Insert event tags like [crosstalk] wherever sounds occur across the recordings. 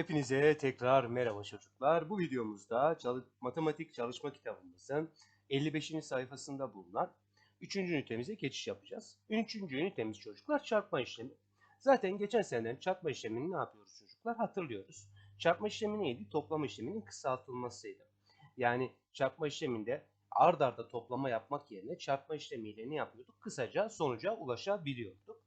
Hepinize tekrar merhaba çocuklar. Bu videomuzda matematik çalışma kitabımızın 55. sayfasında bulunan 3. ünitemize geçiş yapacağız. 3. ünitemiz çocuklar çarpma işlemi. Zaten geçen seneden çarpma işlemini ne yapıyoruz çocuklar? Hatırlıyoruz. Çarpma işlemi neydi? Toplama işleminin kısaltılmasıydı. Yani çarpma işleminde ard arda toplama yapmak yerine çarpma işlemiyle ne yapıyorduk? Kısaca sonuca ulaşabiliyorduk.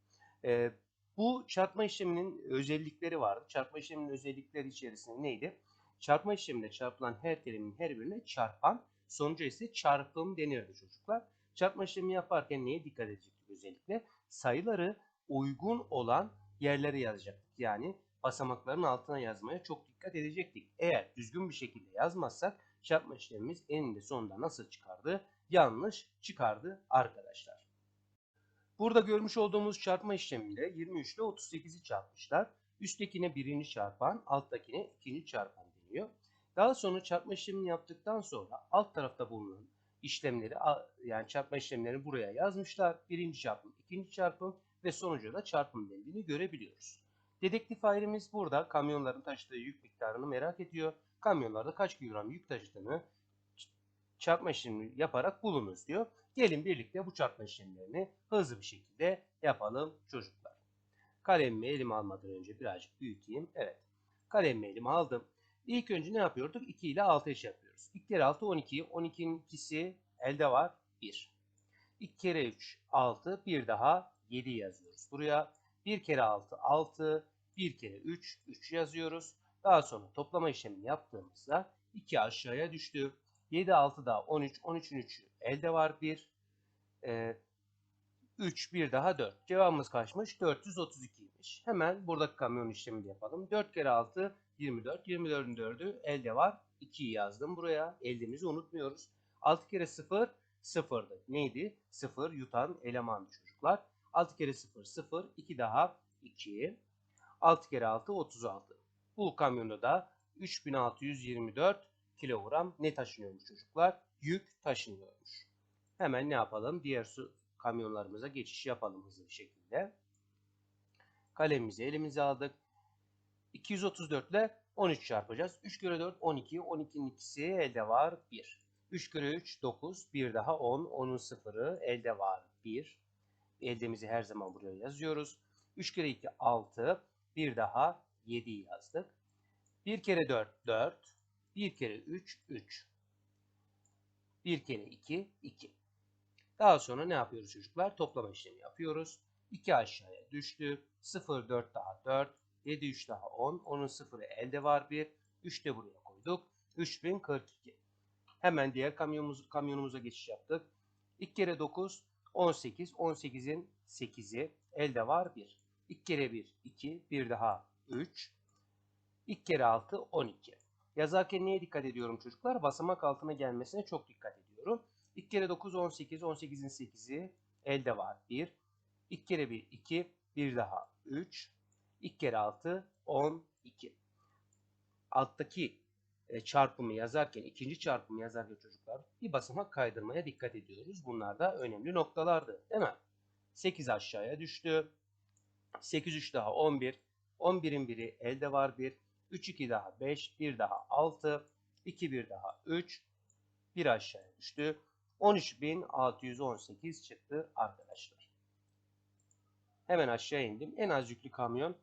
Ee, bu çarpma işleminin özellikleri vardı. Çarpma işleminin özellikleri içerisinde neydi? Çarpma işleminde çarpılan her terimin her birine çarpan, sonuca ise çarpım denirdi çocuklar. Çarpma işlemi yaparken neye dikkat edecektik özellikle? Sayıları uygun olan yerlere yazacaktık. Yani basamakların altına yazmaya çok dikkat edecektik. Eğer düzgün bir şekilde yazmazsak çarpma işlemimiz eninde sonunda nasıl çıkardı? Yanlış çıkardı arkadaşlar. Burada görmüş olduğumuz çarpma işleminde 23 ile 38'i çarpmışlar. Üsttekine birinci çarpan, alttakine ikinci çarpan deniyor. Daha sonra çarpma işlemini yaptıktan sonra alt tarafta bulunan işlemleri yani çarpma işlemlerini buraya yazmışlar. Birinci çarpım, ikinci çarpım ve sonucu da çarpım dendiğini görebiliyoruz. Dedektif ailemiz burada kamyonların taşıdığı yük miktarını merak ediyor. Kamyonlarda kaç kilogram yük taşıdığını çarpma işlemi yaparak bulunuz diyor. Gelin birlikte bu çarpma işlemlerini hızlı bir şekilde yapalım çocuklar. Kalemimi elime almadan önce birazcık büyüteyim. Evet. Kalemimi elime aldım. İlk önce ne yapıyorduk? 2 ile 6 eş yapıyoruz. 2 kere 6 12. 12'nin ikisi elde var. 1. 2 kere 3 6. Bir daha 7 yazıyoruz. Buraya 1 kere 6 6. 1 kere 3 3 yazıyoruz. Daha sonra toplama işlemini yaptığımızda 2 aşağıya düştü. 7 6 daha 13. 13'ün 3'ü elde var 1. Ee, 3 bir daha 4. Cevabımız kaçmış? 432'ymiş. Hemen buradaki kamyon işlemini yapalım. 4 kere 6 24. 24'ün 4'ü elde var. 2'yi yazdım buraya. Eldemizi unutmuyoruz. 6 kere 0 0'dı. Neydi? 0 yutan elemandı çocuklar. 6 kere 0 0. 2 daha 2. 6 kere 6 36. Bu kamyonda da 3624 kilogram ne taşınıyormuş çocuklar? Yük taşınıyormuş. Hemen ne yapalım? Diğer su kamyonlarımıza geçiş yapalım hızlı bir şekilde. Kalemimizi elimize aldık. 234 ile 13 çarpacağız. 3 kere 4 12. 12'nin ikisi elde var 1. 3 kere 3 9. Bir daha 10. 10'un sıfırı elde var 1. Eldemizi her zaman buraya yazıyoruz. 3 kere 2 6. Bir daha 7'yi yazdık. 1 kere 4 4. 1 kere 3 3. 1 kere 2 2. Daha sonra ne yapıyoruz çocuklar? Toplama işlemi yapıyoruz. 2 aşağıya düştü. 0 4 daha 4. 7 3 daha 10. Onun sıfırı elde var 1. 3 de buraya koyduk. 3042. Hemen diğer kamyonumuz, kamyonumuza geçiş yaptık. 2 kere 9 18. 18'in 8'i elde var 1. 2 kere 1 2. Bir daha 3. 2 kere 6 12. Yazarken neye dikkat ediyorum çocuklar? Basamak altına gelmesine çok dikkat ediyorum. 2 kere 9 18. 18'in 8'i elde var 1. 2 kere 1 2. Bir daha 3. 2 kere 6 12. Alttaki e, çarpımı yazarken, ikinci çarpımı yazarken çocuklar bir basamak kaydırmaya dikkat ediyoruz. Bunlar da önemli noktalardı değil mi? 8 aşağıya düştü. 8 3 daha 11. 11'in biri elde var 1. 3 2 daha 5. 1 daha 6. 2 1 daha 3. 1 aşağıya düştü. 13.618 çıktı arkadaşlar. Hemen aşağı indim. En az yüklü kamyon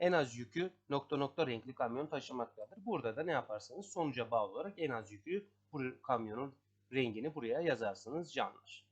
en az yükü nokta nokta renkli kamyon taşımaktadır. Burada da ne yaparsanız sonuca bağlı olarak en az yükü bu kamyonun rengini buraya yazarsınız canlar.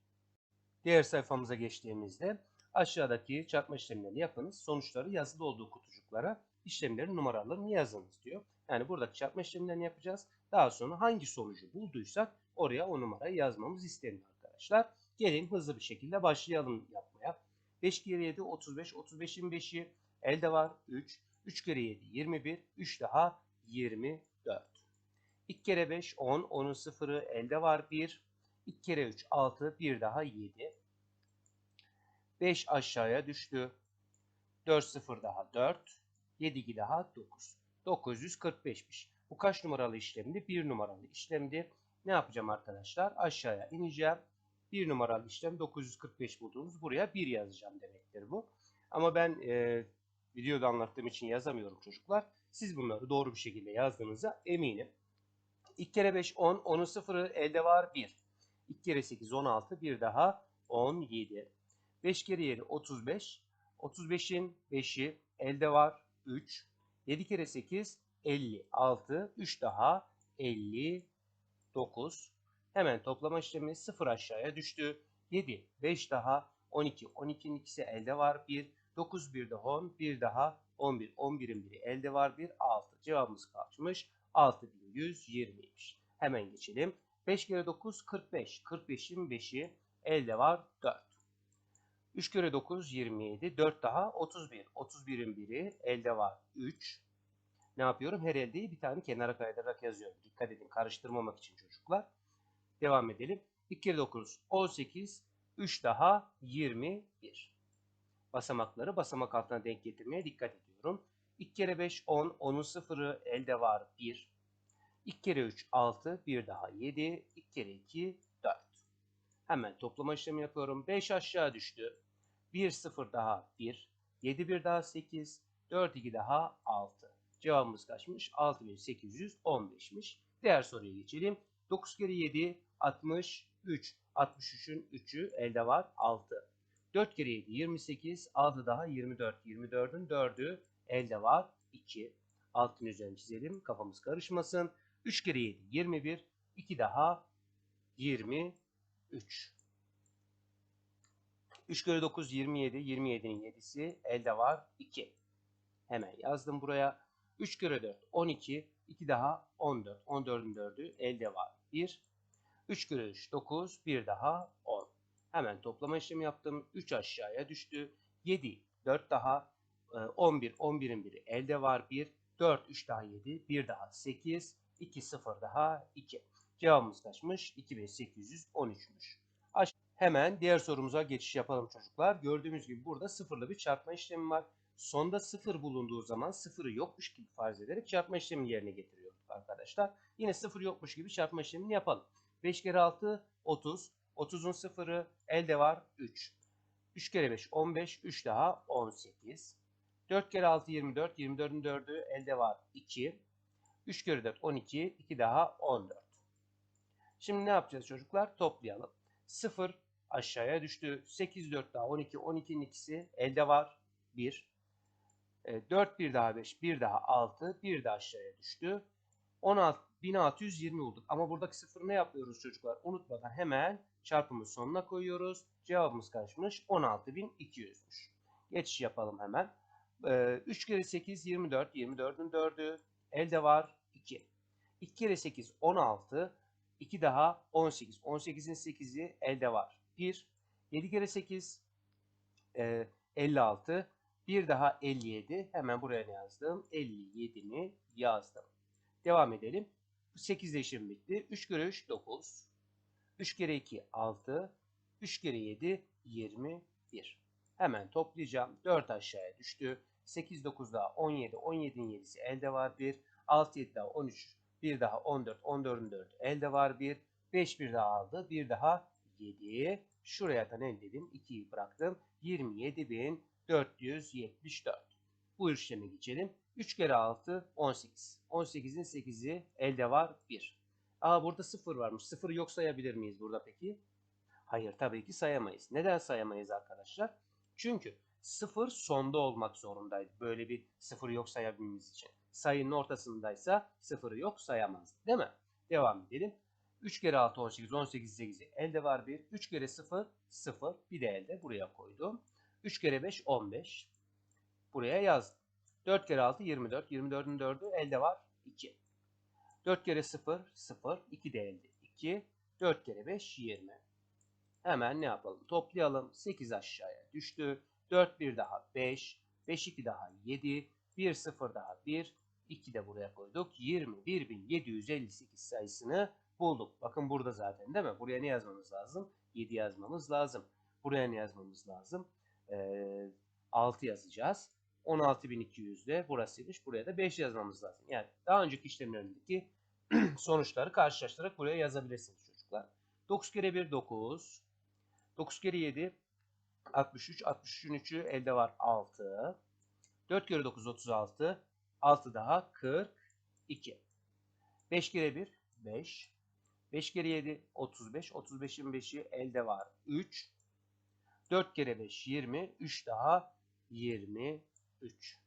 Diğer sayfamıza geçtiğimizde aşağıdaki çarpma işlemlerini yapınız. Sonuçları yazılı olduğu kutucuklara işlemlerin numaralarını yazınız diyor. Yani buradaki çarpma işlemlerini yapacağız. Daha sonra hangi sonucu bulduysak oraya o numarayı yazmamız isteniyor arkadaşlar. Gelin hızlı bir şekilde başlayalım yapmaya. 5 kere 7 35. 35'in 5'i elde var 3. 3 kere 7 21. 3 daha 24. 2 kere 5 10. 10'un sıfırı elde var 1. 2 kere 3 6. 1 daha 7. 5 aşağıya düştü. 4 sıfır daha 4. 7 daha 9. 945'miş. Bu kaç numaralı işlemdi? 1 numaralı işlemdi. Ne yapacağım arkadaşlar? Aşağıya ineceğim. 1 numaralı işlem 945 bulduğumuz buraya 1 yazacağım demektir bu. Ama ben e, videoda anlattığım için yazamıyorum çocuklar. Siz bunları doğru bir şekilde yazdığınıza eminim. 2 kere 5 10, 10'un sıfırı elde var 1. 2 kere 8 16, bir daha 17. 5 kere 7 35. 35'in 5'i elde var 3. 7 kere 8 56. 3 daha 59. Hemen toplama işlemi 0 aşağıya düştü. 7, 5 daha 12. 12'nin ikisi elde var 1. 9 bir daha 10, bir daha 11. 11'in biri elde var 1, 6. Cevabımız kaçmış? 6120'ymiş. Hemen geçelim. 5 kere 9 45. 45'in 5'i elde var 4. 3 kere 9 27. 4 daha 31. 31'in biri elde var 3. Ne yapıyorum? Her eldeyi bir tane kenara kaydırarak yazıyorum. Dikkat edin karıştırmamak için çocuklar. Devam edelim. 2 kere 9 18. 3 daha 21. Basamakları basamak altına denk getirmeye dikkat ediyorum. 2 kere 5 10. 10'un sıfırı elde var 1. 2 kere 3 6. 1 daha 7. 2 kere 2 4. Hemen toplama işlemi yapıyorum. 5 aşağı düştü. 1 0 daha 1. 7 1 daha 8. 4 2 daha 6. Cevabımız kaçmış? 6815'miş. Diğer soruya geçelim. 9 kere 7 63. 63'ün 3'ü elde var 6. 4 kere 7 28. 6 daha 24. 24'ün 4'ü elde var 2. Altın üzerine çizelim. Kafamız karışmasın. 3 kere 7 21. 2 daha 23. 3 kere 9 27. 27'nin 7'si elde var 2. Hemen yazdım buraya. 3 kere 4 12. 2 daha 14. 14'ün 4'ü elde var 1. 3 kere 3 9. 1 daha 10. Hemen toplama işlemi yaptım. 3 aşağıya düştü. 7 4 daha 11. 11'in biri elde var 1. 4 3 daha 7. 1 daha 8. 2 0 daha 2. Cevabımız kaçmış? 2813'müş. Hemen diğer sorumuza geçiş yapalım çocuklar. Gördüğümüz gibi burada sıfırlı bir çarpma işlemi var. Sonda sıfır bulunduğu zaman sıfırı yokmuş gibi farz ederek çarpma işlemini yerine getiriyoruz arkadaşlar. Yine sıfır yokmuş gibi çarpma işlemini yapalım. 5 kere 6 30. 30'un sıfırı elde var 3. 3 kere 5 15. 3 daha 18. 4 kere 6 24. 24'ün 4'ü elde var 2. 3 kere 4 12. 2 daha 14. Şimdi ne yapacağız çocuklar? Toplayalım. 0 aşağıya düştü. 8 4 daha 12. 12'nin ikisi elde var 1. 4 bir daha 5, bir daha 6, bir de aşağıya düştü. 16, 1620 bulduk. Ama buradaki sıfır ne yapıyoruz çocuklar? Unutmadan hemen çarpımın sonuna koyuyoruz. Cevabımız kaçmış? 16200'müş. Geçiş yapalım hemen. 3 kere 8 24. 24'ün 4'ü. Elde var 2. 2 kere 8 16. 2 daha 18. 18'in 8'i elde var 1. 7 kere 8 56. Bir daha 57. Hemen buraya ne yazdım? 57'ni yazdım. Devam edelim. 8 işim bitti. 3 kere 3 9. 3 kere 2 6. 3 kere 7 21. Hemen toplayacağım. 4 aşağıya düştü. 8 9 daha 17. 17'nin 7'si elde var 1. 6 7 daha 13. Bir daha 14. 14'ün 4 elde var 1. 5 bir daha aldı. Bir daha 7. Şuraya da ne dedim? 2'yi bıraktım. 27.000 474. Bu işlemi geçelim. 3 kere 6 18. 18'in 8'i elde var 1. Aa burada 0 varmış. 0'ı yok sayabilir miyiz burada peki? Hayır tabii ki sayamayız. Neden sayamayız arkadaşlar? Çünkü 0 sonda olmak zorundaydı. Böyle bir 0 yok sayabilmemiz için. Sayının ortasındaysa 0'ı yok sayamaz. Değil mi? Devam edelim. 3 kere 6 18. 18 8'i elde var 1. 3 kere 0 0. Bir de elde buraya koydum. 3 kere 5 15. Buraya yazdım. 4 kere 6 24. 24'ün 4'ü elde var 2. 4 kere 0 0. 2 de elde 2. 4 kere 5 20. Hemen ne yapalım? Toplayalım. 8 aşağıya düştü. 4 bir daha 5. 5 2 daha 7. 1 0 daha 1. 2 de buraya koyduk. 21.758 sayısını bulduk. Bakın burada zaten değil mi? Buraya ne yazmamız lazım? 7 yazmamız lazım. Buraya ne yazmamız lazım? e, 6 yazacağız. 16.200'de burasıymış. Buraya da 5 yazmamız lazım. Yani daha önceki işlemlerindeki [clears throat] sonuçları karşılaştırarak buraya yazabilirsiniz çocuklar. 9 kere 1 9. 9 kere 7 63. 63'ün 3'ü elde var 6. 4 kere 9 36. 6 daha 42. 5 kere 1 5. 5 kere 7 35. 35'in 5'i elde var 3. 4 kere 5 20. 3 daha 23.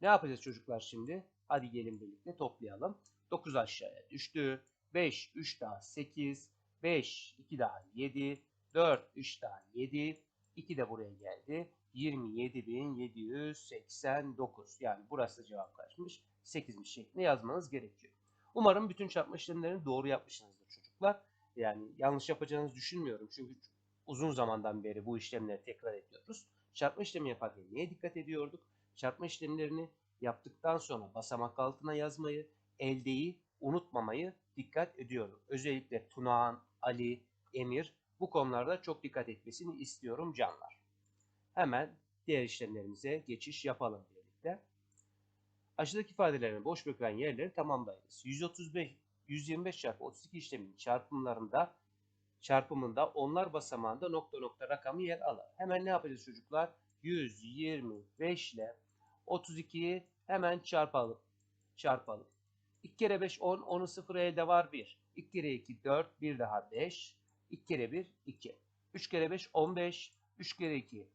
Ne yapacağız çocuklar şimdi? Hadi gelin birlikte toplayalım. 9 aşağıya düştü. 5, 3 daha 8, 5, 2 daha 7, 4, 3 daha 7, 2 de buraya geldi. 27.789. Yani burası cevap kaçmış? 8'miş şeklinde yazmanız gerekiyor. Umarım bütün çarpma işlemlerini doğru yapmışsınızdır çocuklar. Yani yanlış yapacağınızı düşünmüyorum. Çünkü uzun zamandan beri bu işlemleri tekrar ediyoruz. Çarpma işlemi yaparken neye dikkat ediyorduk? Çarpma işlemlerini yaptıktan sonra basamak altına yazmayı, eldeyi unutmamayı dikkat ediyorum. Özellikle Tunağan, Ali, Emir bu konularda çok dikkat etmesini istiyorum canlar. Hemen diğer işlemlerimize geçiş yapalım birlikte. Aşağıdaki ifadelerin boş bırakılan yerleri tamamlayınız. 135, 125 çarpı 32 işleminin çarpımlarında çarpımında onlar basamağında nokta nokta rakamı yer alır. Hemen ne yapacağız çocuklar? 125 ile 32'yi hemen çarpalım. Çarpalım. 2 kere 5 10, 10'un 0 elde var 1. 2 kere 2 4, 1 daha 5. 2 kere 1 2. 3 kere 5 15, 3 kere 2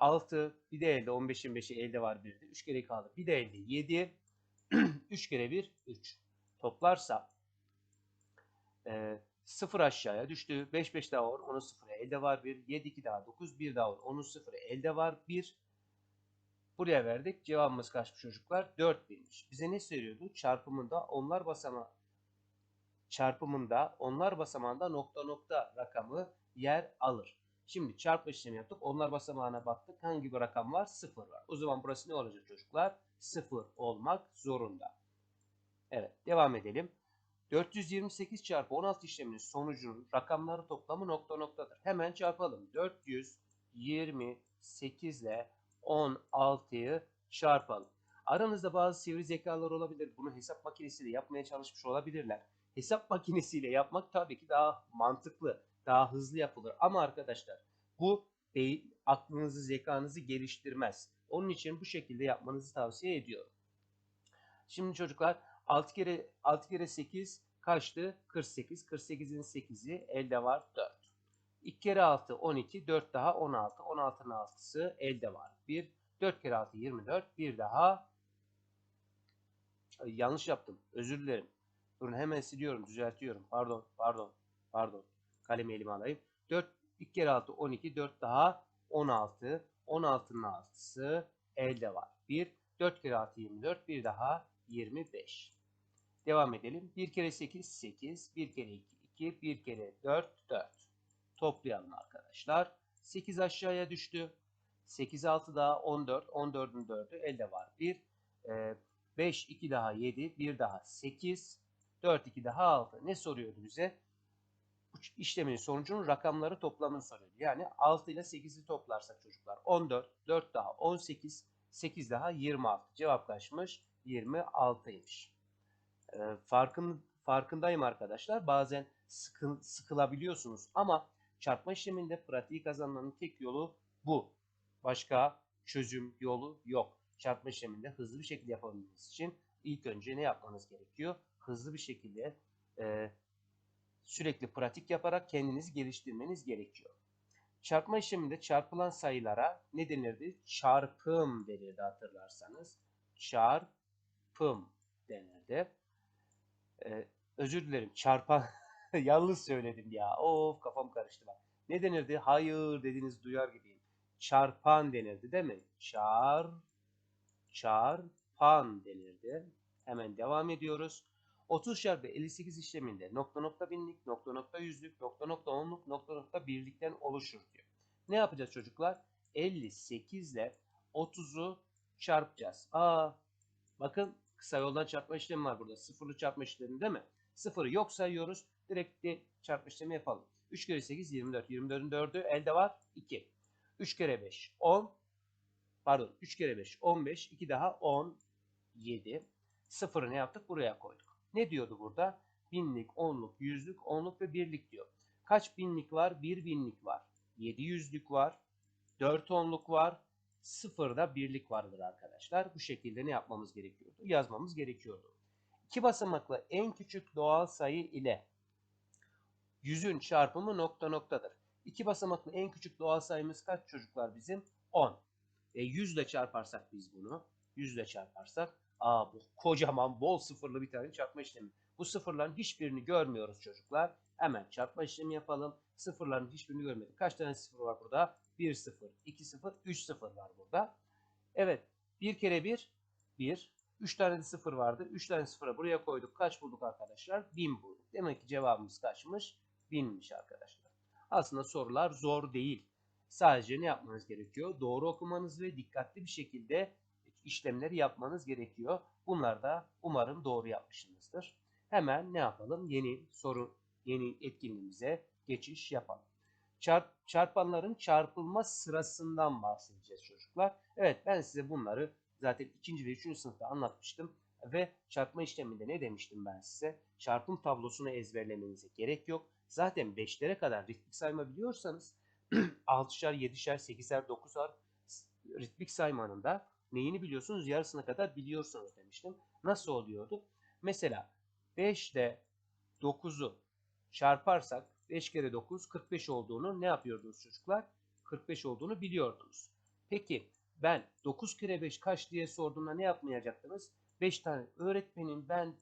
6, bir de elde 15'in 5'i elde var 1'de. 3 kere 2 kaldı. Bir de elde 7. 3 kere 1 3. Toplarsa e, 0 aşağıya düştü. 5 5 daha 10. 10'un 0'ı elde var 1. 7 2 daha 9. 1 daha 10. 10'un 0'ı elde var 1. Buraya verdik. Cevabımız kaçmış çocuklar? 4000'miş. Bize ne söylüyordu? Çarpımında onlar basamağı çarpımında onlar basamağında nokta nokta rakamı yer alır. Şimdi çarpma işlemi yaptık. Onlar basamağına baktık. Hangi bir rakam var? 0 var. O zaman burası ne olacak çocuklar? 0 olmak zorunda. Evet devam edelim. 428 çarpı 16 işleminin sonucunun rakamları toplamı nokta noktadır. Hemen çarpalım. 428 ile 16'yı çarpalım. Aranızda bazı sivri zekalar olabilir. Bunu hesap makinesiyle yapmaya çalışmış olabilirler. Hesap makinesiyle yapmak tabii ki daha mantıklı, daha hızlı yapılır. Ama arkadaşlar bu beyin, aklınızı, zekanızı geliştirmez. Onun için bu şekilde yapmanızı tavsiye ediyorum. Şimdi çocuklar 6 kere 6 kere 8 kaçtı? 48. 48'in 8'i elde var 4. 2 kere 6 12, 4 daha 16. 16'nın 6'sı elde var 1. 4 kere 6 24, bir daha yanlış yaptım. Özür dilerim. Durun hemen siliyorum, düzeltiyorum. Pardon, pardon, pardon. Kalemi elime alayım. 4, 2 kere 6 12, 4 daha 16. 16'nın 6'sı elde var. 1, 4 kere 6 24, bir daha 25. Devam edelim. 1 kere 8 8, 1 kere 2 2, 1 kere 4 4. Toplayalım arkadaşlar. 8 aşağıya düştü. 8 6 daha 14. 14'ün 4'ü elde var. 1, 5 2 daha 7, 1 daha 8, 4 2 daha 6. Ne soruyordu bize? İşlemin sonucunun rakamları toplamını soruyordu. Yani 6 ile 8'i toplarsak çocuklar 14, 4 daha 18, 8 daha 26. Cevap kaçmış? 26'ymış. Ee, farkın, farkındayım arkadaşlar. Bazen sıkı, sıkılabiliyorsunuz ama çarpma işleminde pratiği kazanmanın tek yolu bu. Başka çözüm yolu yok. Çarpma işleminde hızlı bir şekilde yapabilmeniz için ilk önce ne yapmanız gerekiyor? Hızlı bir şekilde e, sürekli pratik yaparak kendinizi geliştirmeniz gerekiyor. Çarpma işleminde çarpılan sayılara ne denirdi? Çarpım denirdi hatırlarsanız. Çarpım denirdi. Ee, özür dilerim çarpan [laughs] yanlış söyledim ya. Of kafam karıştı bak. Ne denirdi? Hayır dediğiniz duyar gibiyim. Çarpan denirdi değil mi? Çar çarpan denirdi. Hemen devam ediyoruz. 30 çarpı 58 işleminde nokta nokta binlik, nokta nokta yüzlük, nokta nokta onluk, nokta nokta birlikten oluşur diyor. Ne yapacağız çocuklar? 58 ile 30'u çarpacağız. Aa, bakın kısa yoldan çarpma işlemi var burada. Sıfırlı çarpma işlemi değil mi? Sıfırı yok sayıyoruz. Direkt de çarpma işlemi yapalım. 3 kere 8 24. 24'ün 4'ü elde var 2. 3 kere 5 10. Pardon 3 kere 5 15. 2 daha 17. Sıfırı ne yaptık? Buraya koyduk. Ne diyordu burada? Binlik, onluk, yüzlük, onluk ve birlik diyor. Kaç binlik var? Bir binlik var. 7 yüzlük var. 4 onluk var. sıfırda birlik vardır arkadaşlar. Bu şekilde ne yapmamız gerekiyordu? Yazmamız gerekiyordu. İki basamaklı en küçük doğal sayı ile yüzün çarpımı nokta noktadır. İki basamaklı en küçük doğal sayımız kaç çocuklar bizim? 10. E 100 ile çarparsak biz bunu. 100 ile çarparsak. Aa bu kocaman bol sıfırlı bir tane çarpma işlemi. Bu sıfırların hiçbirini görmüyoruz çocuklar. Hemen çarpma işlemi yapalım. Sıfırların hiçbirini görmedik. Kaç tane sıfır var burada? 1 sıfır, 2 sıfır, 3 sıfır var burada. Evet. 1 kere 1, 1. 3 tane de sıfır vardı. 3 tane sıfıra buraya koyduk. Kaç bulduk arkadaşlar? 1000 bulduk. Demek ki cevabımız kaçmış? 1000'miş arkadaşlar. Aslında sorular zor değil. Sadece ne yapmanız gerekiyor? Doğru okumanız ve dikkatli bir şekilde işlemleri yapmanız gerekiyor. Bunlar da umarım doğru yapmışsınızdır. Hemen ne yapalım? Yeni soru, yeni etkinliğimize geçiş yapalım. Çarp, çarpanların çarpılma sırasından bahsedeceğiz çocuklar. Evet ben size bunları zaten ikinci ve üçüncü sınıfta anlatmıştım. Ve çarpma işleminde ne demiştim ben size? Çarpım tablosunu ezberlemenize gerek yok. Zaten 5'lere kadar ritmik sayma biliyorsanız 6'şer, 7'şer, 8'er, 9'ar ritmik saymanın da neyini biliyorsunuz yarısına kadar biliyorsunuz demiştim. Nasıl oluyordu? Mesela 5 ile 9'u çarparsak 5 kere 9 45 olduğunu ne yapıyordunuz çocuklar? 45 olduğunu biliyordunuz. Peki ben 9 kere 5 kaç diye sorduğumda ne yapmayacaktınız? 5 tane öğretmenim ben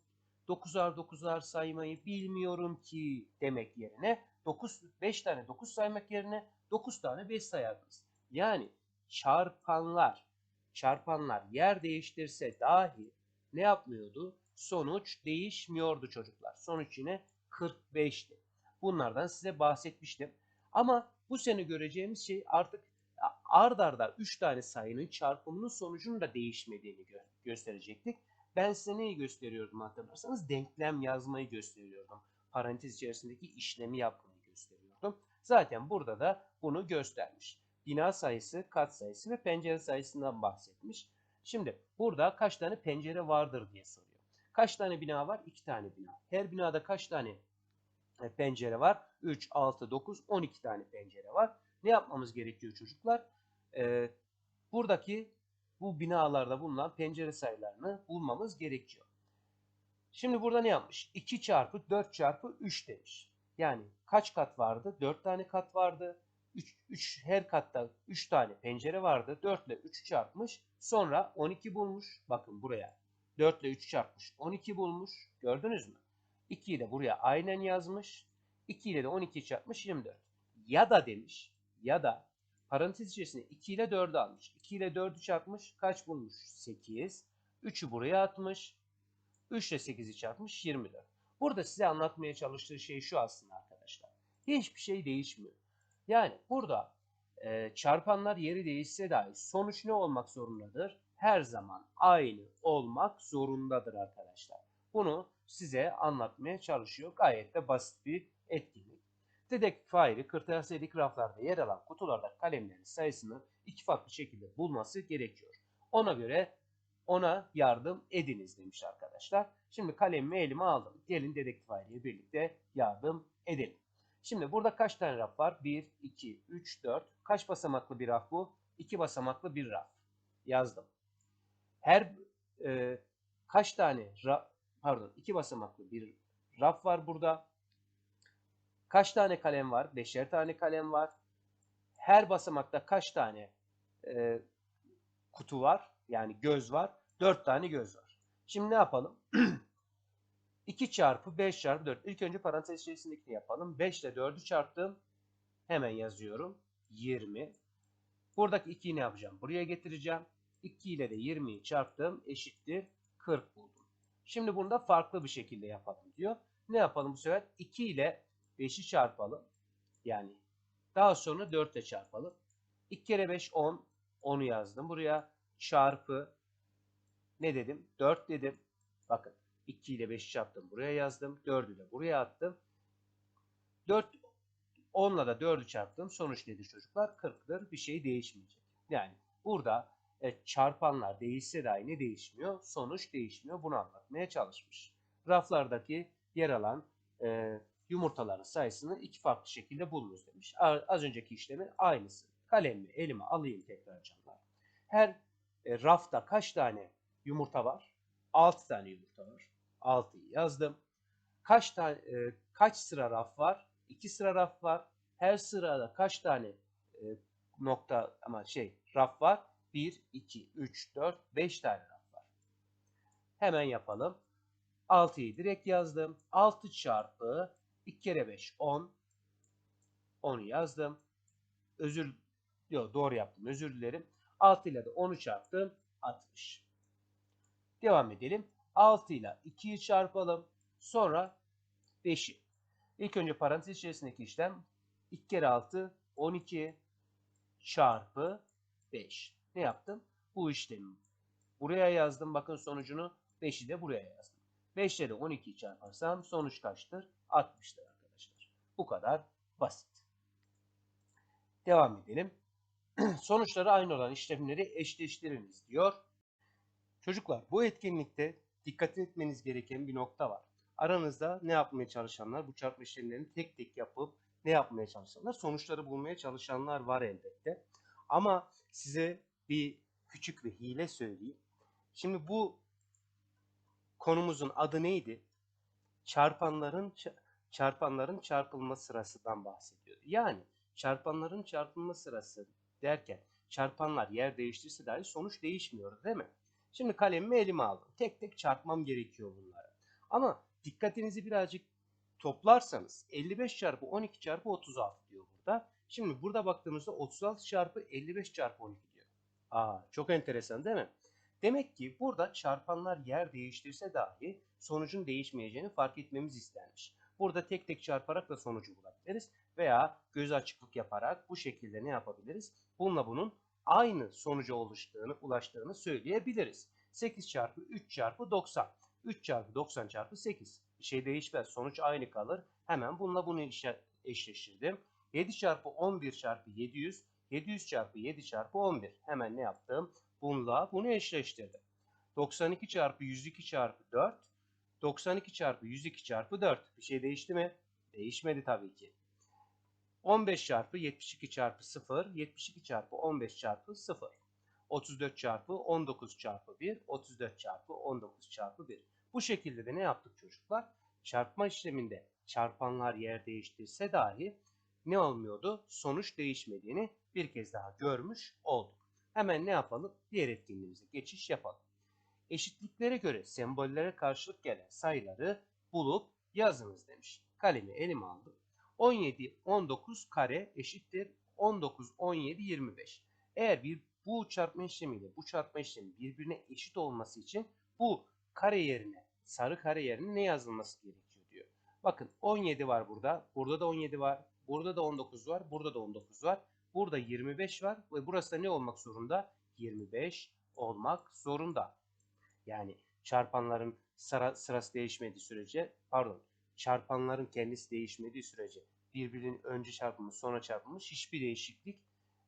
9'ar 9'ar saymayı bilmiyorum ki demek yerine 9 5 tane 9 saymak yerine 9 tane 5 sayardınız. Yani çarpanlar çarpanlar yer değiştirse dahi ne yapmıyordu? Sonuç değişmiyordu çocuklar. Sonuç yine 45'ti. Bunlardan size bahsetmiştim. Ama bu sene göreceğimiz şey artık ard arda 3 tane sayının çarpımının sonucunun da değişmediğini gö gösterecektik. Ben size neyi gösteriyordum hatırlarsanız? Denklem yazmayı gösteriyordum. Parantez içerisindeki işlemi yapmayı gösteriyordum. Zaten burada da bunu göstermiş. Bina sayısı, kat sayısı ve pencere sayısından bahsetmiş. Şimdi burada kaç tane pencere vardır diye soruyor. Kaç tane bina var? 2 tane bina. Her binada kaç tane e, pencere var? 3, 6, 9, 12 tane pencere var. Ne yapmamız gerekiyor çocuklar? Ee, buradaki bu binalarda bulunan pencere sayılarını bulmamız gerekiyor. Şimdi burada ne yapmış? 2 çarpı 4 çarpı 3 demiş. Yani kaç kat vardı? 4 tane kat vardı. 3, 3 her katta 3 tane pencere vardı. 4 ile 3 çarpmış. Sonra 12 bulmuş. Bakın buraya. 4 ile 3 çarpmış. 12 bulmuş. Gördünüz mü? 2'yi de buraya aynen yazmış. 2 ile de 12 çarpmış 24. Ya da demiş. Ya da parantez içerisinde 2 ile 4'ü almış. 2 ile 4'ü çarpmış. Kaç bulmuş? 8. 3'ü buraya atmış. 3 ile 8'i çarpmış 24. Burada size anlatmaya çalıştığı şey şu aslında arkadaşlar. Hiçbir şey değişmiyor. Yani burada e, çarpanlar yeri değişse dahi sonuç ne olmak zorundadır? Her zaman aynı olmak zorundadır arkadaşlar. Bunu size anlatmaya çalışıyor. Gayet de basit bir etkinlik. Dedektif faili kırtasiyelik raflarda yer alan kutularda kalemlerin sayısını iki farklı şekilde bulması gerekiyor. Ona göre ona yardım ediniz demiş arkadaşlar. Şimdi kalemimi elime aldım. Gelin dedektif failiyle birlikte yardım edelim. Şimdi burada kaç tane raf var? 1, 2, 3, 4. Kaç basamaklı bir raf bu? 2 basamaklı bir raf. Yazdım. Her e, kaç tane raf, pardon 2 basamaklı bir raf var burada. Kaç tane kalem var? Beşer tane kalem var. Her basamakta kaç tane e, kutu var? Yani göz var. 4 tane göz var. Şimdi ne yapalım? [clears throat] 2 çarpı 5 çarpı 4. İlk önce parantez içerisindekini yapalım. 5 ile 4'ü çarptım. Hemen yazıyorum. 20. Buradaki 2'yi ne yapacağım? Buraya getireceğim. 2 ile de 20'yi çarptım. Eşittir 40 buldum. Şimdi bunu da farklı bir şekilde yapalım diyor. Ne yapalım bu sefer? 2 ile 5'i çarpalım. Yani daha sonra 4 ile çarpalım. 2 kere 5 10. 10'u yazdım buraya. Çarpı ne dedim? 4 dedim. Bakın 2 ile 5'i çarptım. Buraya yazdım. 4'ü de buraya attım. 4 10'la da 4'ü çarptım. Sonuç nedir çocuklar? 40'dır. Bir şey değişmeyecek. Yani burada e, çarpanlar değişse dahi ne değişmiyor? Sonuç değişmiyor. Bunu anlatmaya çalışmış. Raflardaki yer alan e, yumurtaların sayısını iki farklı şekilde bulunuz demiş. Az önceki işlemin aynısı. Kalemimi elime alayım tekrar canlar. Her e, rafta kaç tane yumurta var? 6 tane yumurta var. 6'yı yazdım. Kaç tane e, kaç sıra raf var? 2 sıra raf var. Her sırada kaç tane e, nokta ama şey raf var? 1 2 3 4 5 tane raf var. Hemen yapalım. 6'yı direkt yazdım. 6 çarpı 2 kere 5 10. 10'u yazdım. Özür yok doğru yaptım. Özür dilerim. 6 ile de 10'u çarptım. 60. Devam edelim. 6 ile 2'yi çarpalım. Sonra 5'i. İlk önce parantez içerisindeki işlem 2 kere 6 12 çarpı 5. Ne yaptım? Bu işlemi buraya yazdım. Bakın sonucunu 5'i de buraya yazdım. 5 ile de 12'yi çarparsam sonuç kaçtır? 60'tır arkadaşlar. Bu kadar basit. Devam edelim. [clears throat] Sonuçları aynı olan işlemleri eşleştiriniz diyor. Çocuklar bu etkinlikte dikkat etmeniz gereken bir nokta var. Aranızda ne yapmaya çalışanlar, bu çarpma işlemlerini tek tek yapıp ne yapmaya çalışanlar, sonuçları bulmaya çalışanlar var elbette. Ama size bir küçük bir hile söyleyeyim. Şimdi bu konumuzun adı neydi? Çarpanların çarpanların çarpılma sırasından bahsediyor. Yani çarpanların çarpılma sırası derken çarpanlar yer değiştirse dahi sonuç değişmiyor değil mi? Şimdi kalemimi elime aldım. Tek tek çarpmam gerekiyor bunları. Ama dikkatinizi birazcık toplarsanız 55 çarpı 12 çarpı 36 diyor burada. Şimdi burada baktığımızda 36 çarpı 55 çarpı 12 diyor. Aa çok enteresan değil mi? Demek ki burada çarpanlar yer değiştirse dahi sonucun değişmeyeceğini fark etmemiz istenmiş. Burada tek tek çarparak da sonucu bulabiliriz veya göz açıklık yaparak bu şekilde ne yapabiliriz? Bununla bunun aynı sonuca oluştuğunu, ulaştığını söyleyebiliriz. 8 çarpı 3 çarpı 90. 3 çarpı 90 çarpı 8. Bir şey değişmez. Sonuç aynı kalır. Hemen bununla bunu eşleştirdim. 7 çarpı 11 çarpı 700. 700 çarpı 7 çarpı 11. Hemen ne yaptım? Bununla bunu eşleştirdim. 92 çarpı 102 çarpı 4. 92 çarpı 102 çarpı 4. Bir şey değişti mi? Değişmedi tabii ki. 15 çarpı 72 çarpı 0, 72 çarpı 15 çarpı 0. 34 çarpı 19 çarpı 1, 34 çarpı 19 çarpı 1. Bu şekilde de ne yaptık çocuklar? Çarpma işleminde çarpanlar yer değiştirse dahi ne olmuyordu? Sonuç değişmediğini bir kez daha görmüş olduk. Hemen ne yapalım? Diğer etkinliğimize geçiş yapalım. Eşitliklere göre sembollere karşılık gelen sayıları bulup yazınız demiş. Kalemi elime aldım. 17, 19 kare eşittir 19, 17, 25. Eğer bir bu çarpma işlemiyle bu çarpma işlemi birbirine eşit olması için bu kare yerine sarı kare yerine ne yazılması gerekiyor diyor. Bakın 17 var burada. Burada da 17 var. Burada da 19 var. Burada da 19 var. Burada 25 var ve burası da ne olmak zorunda? 25 olmak zorunda. Yani çarpanların sıra, sırası değişmediği sürece pardon çarpanların kendisi değişmediği sürece birbirinin önce çarpımı sonra çarpılmış hiçbir değişiklik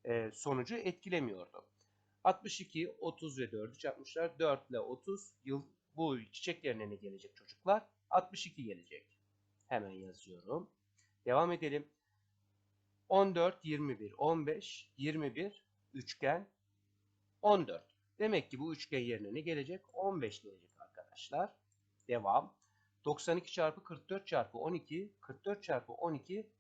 e, sonucu etkilemiyordu. 62, 30 ve 4'ü çarpmışlar. 4 ile 30 yıl bu çiçek yerine ne gelecek çocuklar? 62 gelecek. Hemen yazıyorum. Devam edelim. 14, 21, 15, 21 üçgen 14. Demek ki bu üçgen yerine ne gelecek? 15 gelecek arkadaşlar. Devam. 92 çarpı 44 çarpı 12. 44 çarpı 12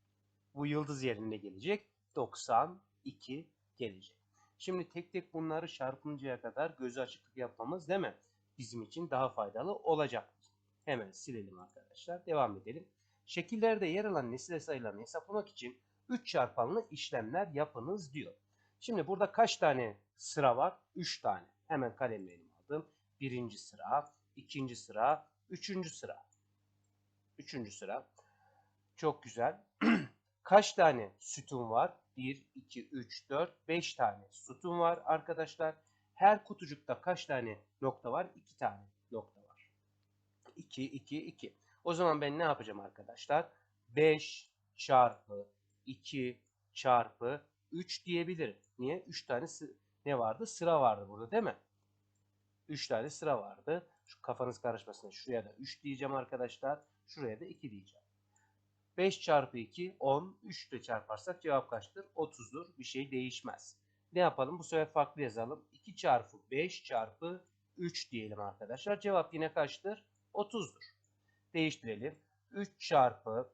bu yıldız yerine gelecek. 92 gelecek. Şimdi tek tek bunları çarpıncaya kadar göz açıklık yapmamız değil mi? Bizim için daha faydalı olacaktır. Hemen silelim arkadaşlar. Devam edelim. Şekillerde yer alan nesne sayılarını hesaplamak için 3 çarpanlı işlemler yapınız diyor. Şimdi burada kaç tane sıra var? 3 tane. Hemen kalemlerimi aldım. Birinci sıra, ikinci sıra, üçüncü sıra. Üçüncü sıra. Çok güzel. [clears throat] kaç tane sütun var? 1, 2, 3, 4, 5 tane sütun var arkadaşlar. Her kutucukta kaç tane nokta var? 2 tane nokta var. 2, 2, 2. O zaman ben ne yapacağım arkadaşlar? 5 çarpı 2 çarpı 3 diyebilirim. Niye? 3 tane ne vardı? Sıra vardı burada değil mi? 3 tane sıra vardı. Şu kafanız karışmasın. Şuraya da 3 diyeceğim arkadaşlar. Şuraya da 2 diyeceğim. 5 çarpı 2 10. 3 ile çarparsak cevap kaçtır? 30'dur. Bir şey değişmez. Ne yapalım? Bu sefer farklı yazalım. 2 çarpı 5 çarpı 3 diyelim arkadaşlar. Cevap yine kaçtır? 30'dur. Değiştirelim. 3 çarpı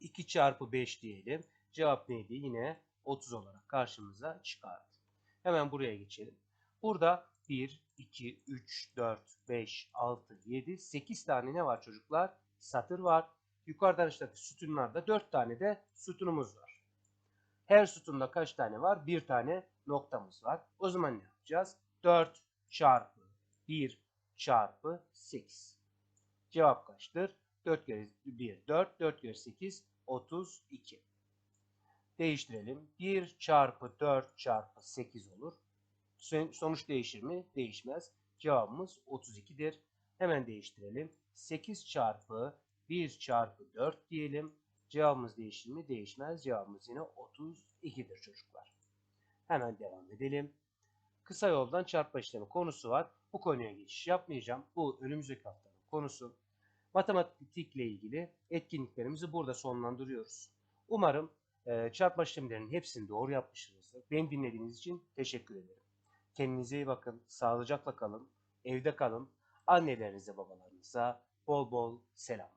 2 çarpı 5 diyelim. Cevap neydi? Yine 30 olarak karşımıza çıkardı. Hemen buraya geçelim. Burada 1, 2, 3, 4, 5, 6, 7, 8 tane ne var çocuklar? Satır var. Yukarıdan işte sütunlarda 4 tane de sütunumuz var. Her sütunda kaç tane var? Bir tane noktamız var. O zaman ne yapacağız? 4 çarpı 1 çarpı 8. Cevap kaçtır? 4 kere 1 4, 4 kere 8 32. Değiştirelim. 1 çarpı 4 çarpı 8 olur. Son- Sonuç değişir mi? Değişmez. Cevabımız 32'dir. Hemen değiştirelim. 8 çarpı 1 çarpı 4 diyelim. Cevabımız değişir mi? Değişmez. Cevabımız yine 32'dir çocuklar. Hemen devam edelim. Kısa yoldan çarpma işlemi konusu var. Bu konuya geçiş yapmayacağım. Bu önümüzdeki haftanın konusu. Matematikle ilgili etkinliklerimizi burada sonlandırıyoruz. Umarım e, çarpma işlemlerinin hepsini doğru yapmışsınızdır. Beni dinlediğiniz için teşekkür ederim. Kendinize iyi bakın, sağlıcakla kalın, evde kalın. Annelerinize, babalarınıza bol bol selamlar.